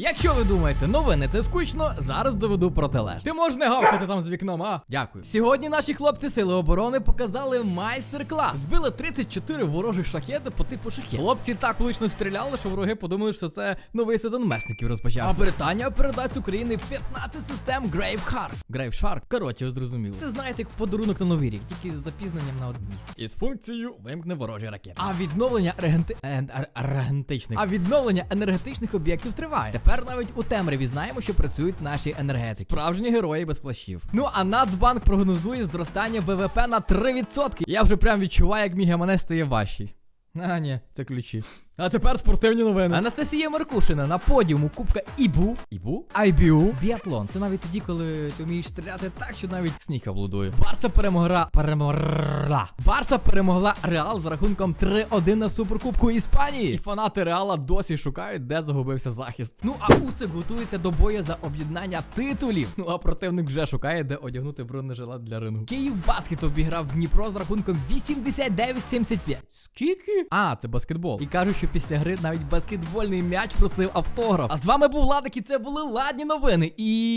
Якщо ви думаєте, новини це скучно, зараз доведу протилежне. Ти можеш не гавкати там з вікном, а? Дякую. Сьогодні наші хлопці сили оборони показали майстер-клас. Збили 34 ворожих шахеди по типу шахет. Хлопці так влучно стріляли, що вороги подумали, що це новий сезон месників розпочався. А Британія передасть Україні 15 систем Graveheart. Graveshark, коротше, ви зрозуміли. Це знаєте, як подарунок на новий рік, тільки з запізненням на один місяць. Із функцією вимкне ворожі ракети. А відновлення регенти... ен- А відновлення енергетичних об'єктів триває. Тепер навіть у темряві знаємо, що працюють наші енергетики. Справжні герої без плащів. Ну а Нацбанк прогнозує зростання ВВП на 3%. Я вже прям відчуваю, як мій гаманець стає важчий. А, ні, це ключі. А тепер спортивні новини. Анастасія Меркушина на подіуму Кубка Ібу. Ібу? Айбіу. Біатлон. Це навіть тоді, коли ти вмієш стріляти так, що навіть сніг облудує. Барса перемогла. Перемогла. Барса перемогла Реал з рахунком 3-1 на суперкубку Іспанії. І фанати Реала досі шукають, де загубився захист. Ну а Усик готується до бою за об'єднання титулів. Ну а противник вже шукає, де одягнути бронежилет для рингу. Київ баскет обіграв Дніпро з рахунком 89-75. Скільки? А, це баскетбол. І кажуть, що після гри навіть баскетбольний м'яч просив автограф. А з вами був Владик, і це були ладні новини. І.